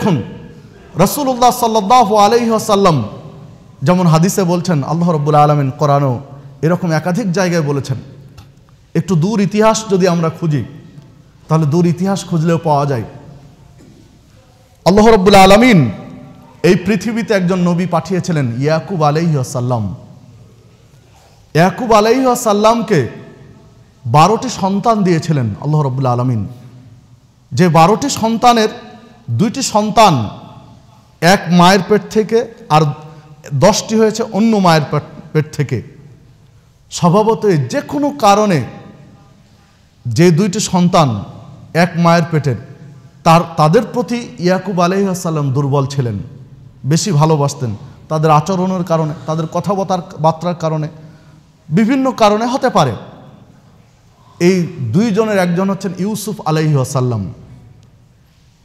দেখুন রসুল্লাহ সাল্লাহ আলহিহাসাল্লাম যেমন হাদিসে বলছেন, আল্লাহ রব্বুল আলমিন কোরআনও এরকম একাধিক জায়গায় বলেছেন। একটু দূর ইতিহাস যদি আমরা খুঁজি, তাহলে দূর ইতিহাস খুঁজলেও পাওয়া যায়। আল্লাহ রব্বুল আলমিন এই পৃথিবীতে একজন নবী পাঠিয়েছিলেন ইয়াকুব আলাইহাসাল্লাম ইয়াকুব আলাইহাসাল্লামকে বারোটি সন্তান দিয়েছিলেন আল্লাহ রব্বুল আলমিন। যে বারোটি সন্তানের দুইটি সন্তান, এক মায়ের পেট থেকে আর দশটি হয়েছে অন্য মায়ের পেট থেকে। স্বভাবতই যে কোনো কারণে যে দুইটি সন্তান এক মায়ের পেটের তার, তাদের প্রতি ইয়াকুব আলহিহাসাল্লাম দুর্বল ছিলেন, বেশি ভালোবাসতেন। তাদের আচরণের কারণে, তাদের কথাবার্তার, বার্তার কারণে, বিভিন্ন কারণে হতে পারে। এই দুইজনের একজন হচ্ছেন ইউসুফ আলাইহি আসাল্লাম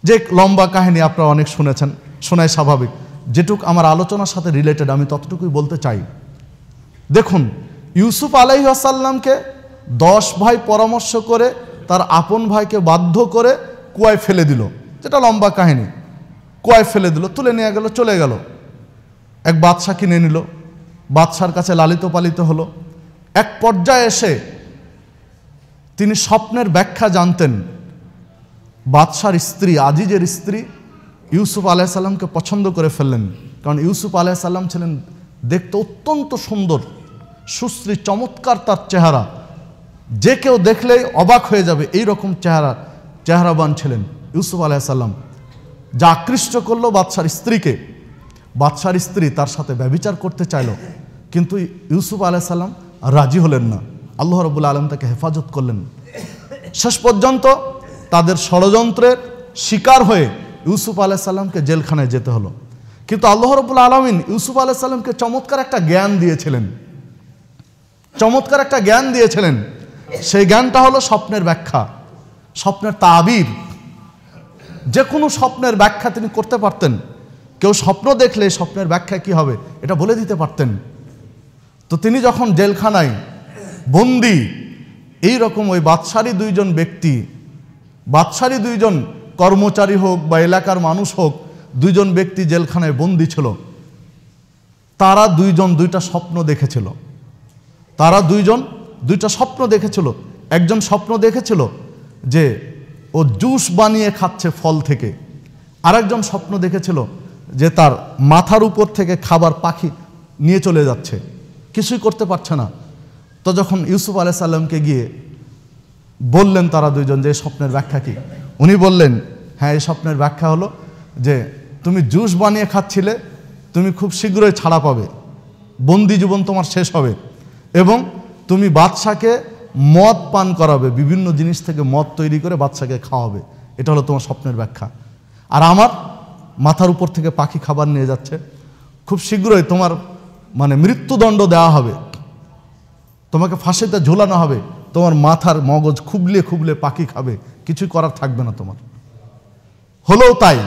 যে লম্বা কাহিনী আপনারা অনেক শুনেছেন শোনায় স্বাভাবিক। যেটুক আমার আলোচনার সাথে রিলেটেড আমি ততটুকুই বলতে চাই। দেখুন, ইউসুফ আলাইহি আসাল্লামকে দশ ভাই পরামর্শ করে, তার আপন ভাইকে বাধ্য করে কুয়ায় ফেলে দিল। যেটা লম্বা কাহিনী। কুয়ায় ফেলে দিল, তুলে নিয়ে গেল, চলে গেল। এক বাদশা কিনে নিল। বাদশার কাছে লালিত পালিত হলো। এক পর্যায়ে এসে তিনি স্বপ্নের ব্যাখ্যা জানতেন। বাদশার স্ত্রী, আজিজের স্ত্রী ইউসুফ আলাইসাল্লামকে পছন্দ করে ফেললেন। কারণ ইউসুফ আলাইসাল্লাম ছিলেন দেখতে অত্যন্ত সুন্দর, সুশ্রী, চমৎকার তার চেহারা। যে কেউ দেখলেই অবাক হয়ে যাবে এই রকম চেহারা, চেহারাবান ছিলেন ইউসুফ আলাইসাল্লাম যা আকৃষ্ট করল বাদশার স্ত্রীকে। বাদশার স্ত্রী তার সাথে ব্যবিচার করতে চাইল, কিন্তু ইউসুফ আলাইসাল্লাম রাজি হলেন না। আল্লাহ রবুল্লা আলম তাকে হেফাজত করলেন। শেষ পর্যন্ত তাদের ষড়যন্ত্রের শিকার হয়ে ইউসুফ আলাইসাল্লামকে জেলখানায় যেতে হলো। কিন্তু আল্লাহ রবুল্লা আলমিন ইউসুফ আলাইসাল্লামকে চমৎকার একটা জ্ঞান দিয়েছিলেন। চমৎকার একটা জ্ঞান দিয়েছিলেন। সেই জ্ঞানটা হলো স্বপ্নের ব্যাখ্যা, স্বপ্নের তাবির। যে কোনো স্বপ্নের ব্যাখ্যা তিনি করতে পারতেন। কেউ স্বপ্ন দেখলে স্বপ্নের ব্যাখ্যা কি হবে এটা বলে দিতে পারতেন। তো তিনি যখন জেলখানায় বন্দি এই রকম ওই বাদশারী দুইজন ব্যক্তি বাদশারী দুইজন কর্মচারী হোক বা এলাকার মানুষ হোক, দুইজন ব্যক্তি জেলখানায় বন্দি ছিল। তারা দুইজন দুইটা স্বপ্ন দেখেছিল। তারা দুইজন দুইটা স্বপ্ন দেখেছিল। একজন স্বপ্ন দেখেছিল যে ও জুস বানিয়ে খাচ্ছে ফল থেকে। আরেকজন স্বপ্ন দেখেছিল যে তার মাথার উপর থেকে খাবার পাখি নিয়ে চলে যাচ্ছে। কিছুই করতে পারছে না। তো যখন ইউসুফ আলাই সাল্লামকে গিয়ে বললেন তারা দুইজন যে স্বপ্নের ব্যাখ্যা কি? উনি বললেন হ্যাঁ এই স্বপ্নের ব্যাখ্যা হলো যে, তুমি জুস বানিয়ে খাচ্ছিলে, তুমি খুব শীঘ্রই ছাড়া পাবে, বন্দি জীবন তোমার শেষ হবে এবং তুমি বাদশাকে মদ পান করাবে, বিভিন্ন জিনিস থেকে মদ তৈরি করে বাচ্চাকে খাওয়াবে। এটা হলো তোমার স্বপ্নের ব্যাখ্যা। আর আমার মাথার উপর থেকে পাখি খাবার নিয়ে যাচ্ছে। খুব শীঘ্রই তোমার মানে মৃত্যুদণ্ড দেওয়া হবে। তোমাকে ফাঁসিতে ঝোলানো হবে। তোমার মাথার মগজ খুবলে খুবলে পাখি খাবে, কিছুই করার থাকবে না তোমার। হলেও তাই,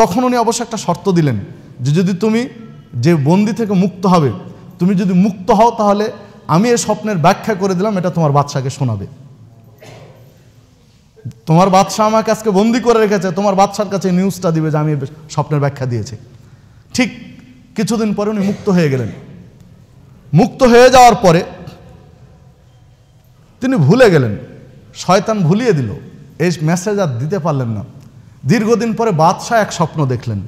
তখন উনি অবশ্য একটা শর্ত দিলেন যে যদি তুমি যে বন্দি থেকে মুক্ত হবে, তুমি যদি মুক্ত হও তাহলে আমি এ স্বপ্নের ব্যাখ্যা করে দিলাম, এটা তোমার বাচ্চাকে শোনাবে। তোমার বাদশাহ আমাকে আজকে বন্দি করে রেখেছে, তোমার বাচ্চার কাছে নিউজটা দিবে যে আমি স্বপ্নের ব্যাখ্যা দিয়েছি। ঠিক কিছুদিন পরে উনি মুক্ত হয়ে গেলেন। মুক্ত হয়ে যাওয়ার পরে তিনি ভুলে গেলেন। শয়তান ভুলিয়ে দিল। এই মেসেজ আর দিতে পারলেন না। দীর্ঘদিন পরে বাদশাহ এক স্বপ্ন দেখলেন।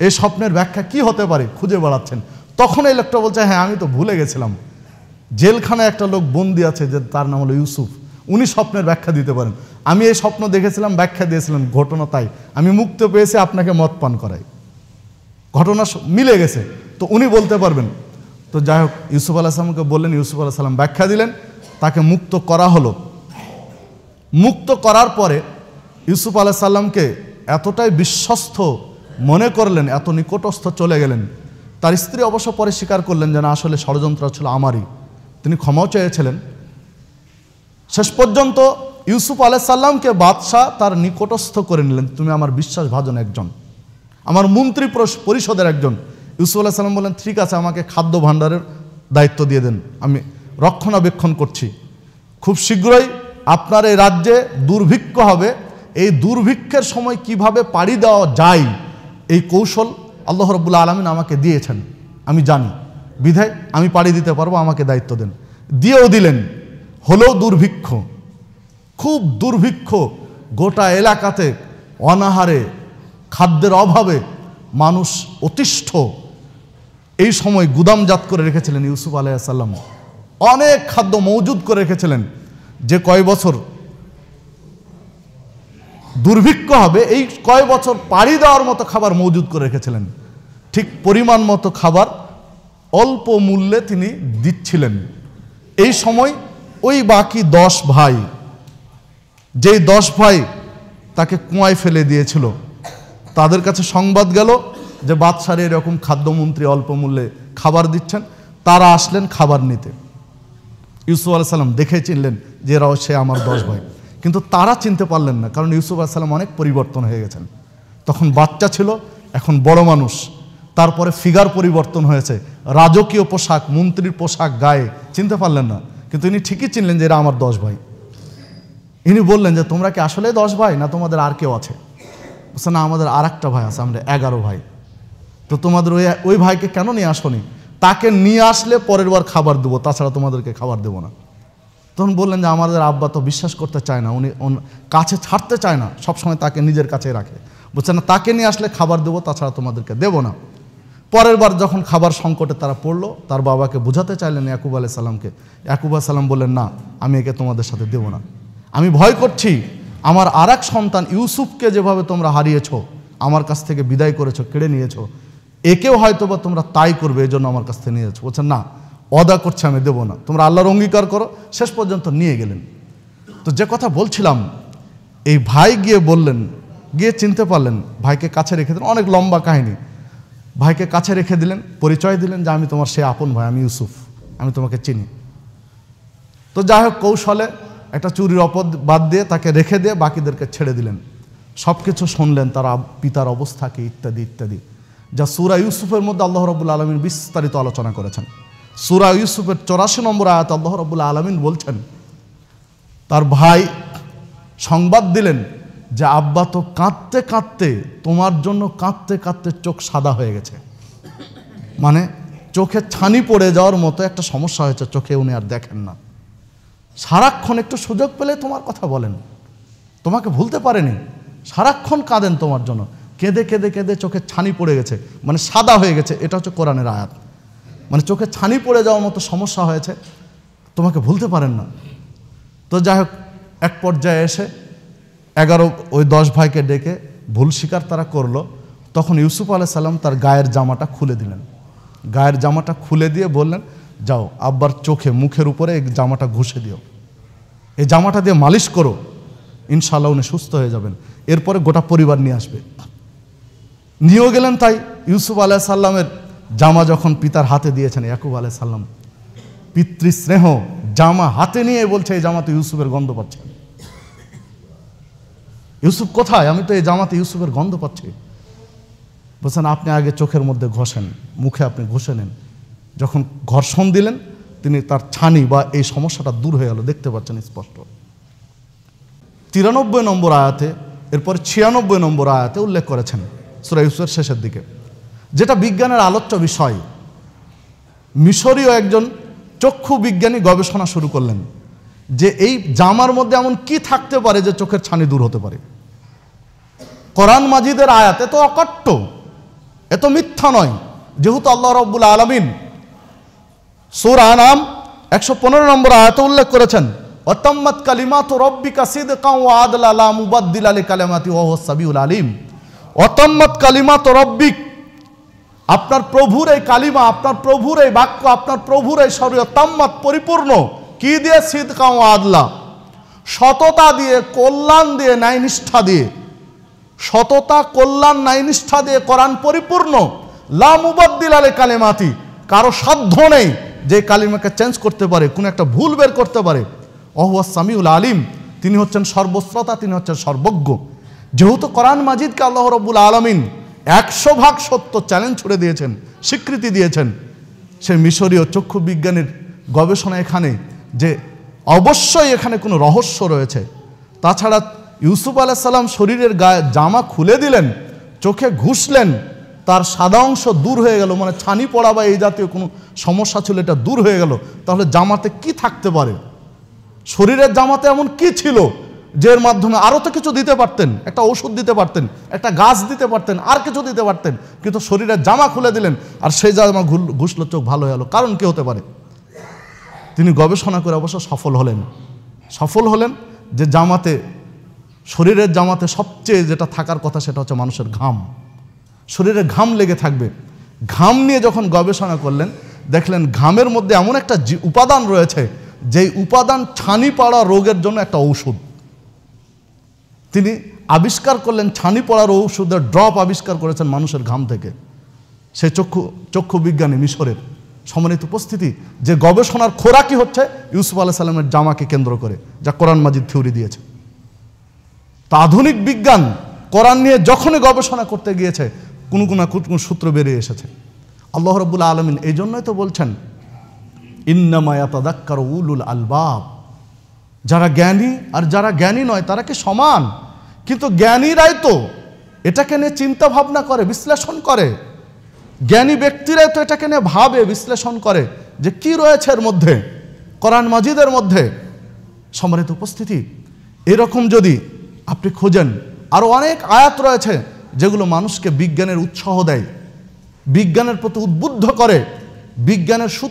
এই স্বপ্নের ব্যাখ্যা কি হতে পারে খুঁজে বেড়াচ্ছেন। তখন এই লোকটা বলছে হ্যাঁ আমি তো ভুলে গেছিলাম। জেলখানায় একটা লোক বন্দি আছে যে তার নাম হলো ইউসুফ। উনি স্বপ্নের ব্যাখ্যা দিতে পারেন। আমি এই স্বপ্ন দেখেছিলাম, ব্যাখ্যা দিয়েছিলাম ঘটনা তাই। আমি মুক্ত পেয়েছি, আপনাকে মত পান করাই। ঘটনা মিলে গেছে। তো উনি বলতে পারবেন। তো যাই হোক, ইউসুফ আলাহিসামকে বললেন, ইউসুফ আলাহ সাল্লাম ব্যাখ্যা দিলেন। তাকে মুক্ত করা হলো। মুক্ত করার পরে ইউসুফ আলাহ সাল্লামকে এতটাই বিশ্বস্ত মনে করলেন, এত নিকটস্থ চলে গেলেন। তার স্ত্রী অবশ্য পরে স্বীকার করলেন যে, না, আসলে ষড়যন্ত্র ছিল আমারই। তিনি ক্ষমাও চেয়েছিলেন। শেষ পর্যন্ত ইউসুফ আলাহ সাল্লামকে বাদশাহ তার নিকটস্থ করে নিলেন, তুমি আমার বিশ্বাসভাজন একজন। আমার মন্ত্রী পরিষদের একজন। ইউসুফ আলাহ সাল্লাম বললেন, ঠিক আছে, আমাকে খাদ্য ভাণ্ডারের দায়িত্ব দিয়ে দেন। আমি রক্ষণাবেক্ষণ করছি। খুব শীঘ্রই আপনার এই রাজ্যে দুর্ভিক্ষ হবে। এই দুর্ভিক্ষের সময় কীভাবে পাড়ি দেওয়া যায়, এই কৌশল আল্লাহ রব্বুল্লা আলমিন আমাকে দিয়েছেন। আমি জানি। বিধায় আমি পাড়ি দিতে পারব, আমাকে দায়িত্ব দেন। দিয়েও দিলেন। হলেও দুর্ভিক্ষ। খুব দুর্ভিক্ষ গোটা এলাকাতে অনাহারে, খাদ্যের অভাবে মানুষ অতিষ্ঠ। এই সময় গুদামজাত করে রেখেছিলেন ইউসুফ আলাইসাল্লাম অনেক খাদ্য মজুদ করে রেখেছিলেন যে কয় বছর? দুর্ভিক্ষ হবে, এই কয় বছর পাড়ি দেওয়ার মতো খাবার মজুদ করে রেখেছিলেন। ঠিক পরিমাণ মতো খাবার অল্প মূল্যে তিনি দিচ্ছিলেন। এই সময় ওই বাকি দশ ভাই, যেই দশ ভাই তাকে কুয়ায় ফেলে দিয়েছিল, তাদের কাছে সংবাদ গেল যে বাদশার এরকম খাদ্যমন্ত্রী অল্প মূল্যে খাবার দিচ্ছেন, তারা আসলেন খাবার নিতে। ইউসুফ আলাইসাল্লাম দেখে চিনলেন যে এরাও সে আমার দশ ভাই। কিন্তু তারা চিনতে পারলেন না, কারণ ইউসুফ আলাইসাল্লাম অনেক পরিবর্তন হয়ে গেছেন। তখন বাচ্চা ছিল, এখন বড় মানুষ। তারপরে ফিগার পরিবর্তন হয়েছে, রাজকীয় পোশাক, মন্ত্রীর পোশাক, গায়ে, চিনতে পারলেন না। কিন্তু ইনি ঠিকই চিনলেন যে এরা আমার দশ ভাই। ইনি বললেন যে, তোমরা কি আসলে দশ ভাই, না তোমাদের আর কেউ আছে? বলছে, না, আমাদের আর একটা ভাই আছে, আমরা এগারো ভাই। তো তোমাদের ওই ওই ভাইকে কেন নিয়ে আসনি? তাকে নিয়ে আসলে পরের বার খাবার দেবো, তাছাড়া তোমাদেরকে খাবার দেবো না। তখন বললেন যে, আমাদের আব্বা তো বিশ্বাস করতে চায় না, উনি কাছে ছাড়তে চায় না, সবসময় তাকে নিজের কাছে রাখে। বলছে, না, তাকে নিয়ে আসলে খাবার দেবো, তাছাড়া তোমাদেরকে দেবো না। পরের বার যখন খাবার সংকটে তারা পড়ল, তার বাবাকে বোঝাতে চাইলেন ইয়াকুব আলাই সাল্লামকে ইয়াকুব সাল্লাম বললেন, না, আমি একে তোমাদের সাথে দেবো না। আমি ভয় করছি, আমার আর সন্তান ইউসুফকে যেভাবে তোমরা হারিয়েছ, আমার কাছ থেকে বিদায় করেছ, কেড়ে নিয়েছো একেও হয়তো বা তোমরা তাই করবে এই জন্য আমার কাছ থেকে নিয়ে যাচ্ছ। বলছেন না অদা করছে, আমি দেবো না। তোমরা আল্লাহর অঙ্গীকার করো, শেষ পর্যন্ত নিয়ে গেলেন। তো যে কথা বলছিলাম, এই ভাই গিয়ে বললেন, গিয়ে চিনতে পারলেন, ভাইকে কাছে রেখে দিলেন, অনেক লম্বা কাহিনী। ভাইকে কাছে রেখে দিলেন, পরিচয় দিলেন যে, আমি তোমার সে আপন ভাই, আমি ইউসুফ, আমি তোমাকে চিনি। তো যাই হোক, কৌশলে একটা চুরির অপদ বাদ দিয়ে তাকে রেখে দিয়ে বাকিদেরকে ছেড়ে দিলেন। সব কিছু শুনলেন, তারা পিতার অবস্থা কি, ইত্যাদি ইত্যাদি। যা সুরা ইউসুফের মধ্যে আল্লাহ রবুল্লা আলমিন বিস্তারিত আলোচনা করেছেন। সুরা ইউসুফের চৌরাশি নম্বর আয়াত আল্লাহ রবুল্লা আলমিন বলছেন, তার ভাই সংবাদ দিলেন যে আব্বা তো কাঁদতে কাঁদতে তোমার জন্য কাঁদতে কাঁদতে চোখ সাদা হয়ে গেছে। মানে চোখে ছানি পড়ে যাওয়ার মতো একটা সমস্যা হয়েছে, চোখে উনি আর দেখেন না। সারাক্ষণ একটু সুযোগ পেলে তোমার কথা বলেন। তোমাকে ভুলতে পারেনি। সারাক্ষণ কাঁদেন তোমার জন্য। কেঁদে কেঁদে কেঁদে চোখে ছানি পড়ে গেছে। মানে সাদা হয়ে গেছে। এটা হচ্ছে কোরআনের আয়াত। মানে চোখে ছানি পড়ে যাওয়ার মতো সমস্যা হয়েছে। তোমাকে ভুলতে পারেন না। তো যাই হোক, এক পর্যায়ে এসে এগারো, ওই দশ ভাইকে ডেকে ভুল স্বীকার তারা করল। তখন ইউসুফ সাল্লাম তার গায়ের জামাটা খুলে দিলেন। গায়ের জামাটা খুলে দিয়ে বললেন, যাও, আব্বার চোখে, মুখের উপরে এই জামাটা ঘুষে দিও। এই জামাটা দিয়ে মালিশ করো। ইনশাল্লাহ উনি সুস্থ হয়ে যাবেন। এরপরে গোটা পরিবার নিয়ে আসবে। নিয়েও গেলেন তাই ইউসুফ আলাহ সাল্লামের জামা যখন পিতার হাতে দিয়েছেন, ইয়াকুব আলাহ সাল্লাম পিতৃস্নেহ জামা হাতে নিয়ে বলছে, এই জামাতে ইউসুফের গন্ধ পাচ্ছেন ইউসুফ কোথায়? আমি তো এই জামাতে ইউসুফের গন্ধ পাচ্ছি। বলছেন, আপনি আগে চোখের মধ্যে ঘষেন, মুখে আপনি ঘষে নেন। যখন ঘর্ষণ দিলেন, তিনি তার ছানি বা এই সমস্যাটা দূর হয়ে গেল, দেখতে পাচ্ছেন স্পষ্ট। তিরানব্বই নম্বর আয়াতে, এরপর ছিয়ানব্বই নম্বর আয়াতে উল্লেখ করেছেন সুরা ইউসুফের শেষের দিকে। যেটা বিজ্ঞানের আলোচ্য বিষয়। মিশরীয় একজন চক্ষু বিজ্ঞানী গবেষণা শুরু করলেন যে এই জামার মধ্যে এমন কি থাকতে পারে যে চোখের ছানি দূর হতে পারে। কোরআন মাজিদের আয়াত এত অকট্ট এত মিথ্যা নয়। যেহেতু আল্লাহ রব্বুল আলমিন সুর আনাম একশো পনেরো নম্বর আয়াত উল্লেখ করেছেন অতম্মত কালিমাত রব্বিকা সিদকা ও আদল মুবাদ্দিল আলী কালিমাতি ওহ সাবিউল আলিম। অতম্মত কালিমাত রব্বিক। আপনার প্রভুর এই কালিমা, আপনার প্রভুর এই বাক্য, আপনার প্রভুর এই শরীর তাম্মাত পরিপূর্ণ। কি দিয়ে? সিদকা ও আদলা। সততা দিয়ে, কল্যাণ দিয়ে, ন্যায়নিষ্ঠা দিয়ে। সততা, কল্যাণ, ন্যায়নিষ্ঠা দিয়ে কোরআন পরিপূর্ণ। লা মুবাদ্দিল আলী কালিমাতি। কারও সাধ্য নেই যে কালিমাকে চেঞ্জ করতে পারে, কোনো একটা ভুল বের করতে পারে। অহুয়া সামিউল আলিম। তিনি হচ্ছেন সর্বশ্রোতা, তিনি হচ্ছেন সর্বজ্ঞ। যেহেতু কোরআন মাজিদকে আল্লাহ রব্বুল আলমিন একশো ভাগ সত্য চ্যালেঞ্জ ছুড়ে দিয়েছেন, স্বীকৃতি দিয়েছেন সে মিশরীয় চক্ষু বিজ্ঞানীর গবেষণা এখানে যে অবশ্যই এখানে কোনো রহস্য রয়েছে। তাছাড়া ইউসুফ আলাইসাল্লাম শরীরের গায়ে জামা খুলে দিলেন, চোখে ঘুষলেন, তার সাদা অংশ দূর হয়ে গেল মানে ছানি পড়া বা এই জাতীয় কোনো সমস্যা ছিল এটা দূর হয়ে গেল, তাহলে জামাতে কি থাকতে পারে? শরীরের জামাতে এমন কি ছিল? যে এর মাধ্যমে আরও তো কিছু দিতে পারতেন, একটা ওষুধ দিতে পারতেন, একটা গাছ দিতে পারতেন, আর কিছু দিতে পারতেন, কিন্তু শরীরের জামা খুলে দিলেন, আর সেই জামা ঘুষলো চোখ ভালো হয়ে গেলো কারণ কি হতে পারে? তিনি গবেষণা করে অবশ্য সফল হলেন। সফল হলেন যে জামাতে, শরীরের জামাতে সবচেয়ে যেটা থাকার কথা সেটা হচ্ছে মানুষের ঘাম। শরীরে ঘাম লেগে থাকবে। ঘাম নিয়ে যখন গবেষণা করলেন, দেখলেন ঘামের মধ্যে এমন একটা উপাদান রয়েছে, যেই উপাদান ছানি পাড়া রোগের জন্য একটা ঔষধ। তিনি আবিষ্কার করলেন ছানি পড়ার ঔষধের ড্রপ আবিষ্কার করেছেন মানুষের ঘাম থেকে। সে চক্ষু চক্ষু বিজ্ঞানী মিশরের সমন্বিত উপস্থিতি, যে গবেষণার খোরাকি হচ্ছে ইউসুফ আলাহ সাল্লামের জামাকে কেন্দ্র করে, যা কোরআন মাজিদ থিওরি দিয়েছে। তা আধুনিক বিজ্ঞান কোরআন নিয়ে যখনই গবেষণা করতে গিয়েছে, কোনো কোনো কোনো সূত্র বেরিয়ে এসেছে। আল্লাহ রব্বুল আলমিন এই জন্যই তো বলছেন ইন্নামায়া তাদাক্কার উলুল আলবাব। যারা জ্ঞানী আর যারা জ্ঞানী নয়, তারা কি সমান? কিন্তু জ্ঞানীরাই তো এটাকে নিয়ে চিন্তা ভাবনা করে, বিশ্লেষণ করে। জ্ঞানী ব্যক্তিরাই তো এটাকে নিয়ে ভাবে, বিশ্লেষণ করে যে কি রয়েছে এর মধ্যে, কোরআন মাজিদের মধ্যে। সম্মানিত উপস্থিতি, এরকম যদি আপনি খোঁজেন আরও অনেক আয়াত রয়েছে যেগুলো মানুষকে বিজ্ঞানের উৎসাহ দেয়, বিজ্ঞানের প্রতি উদ্বুদ্ধ করে, বিজ্ঞানের সূত্র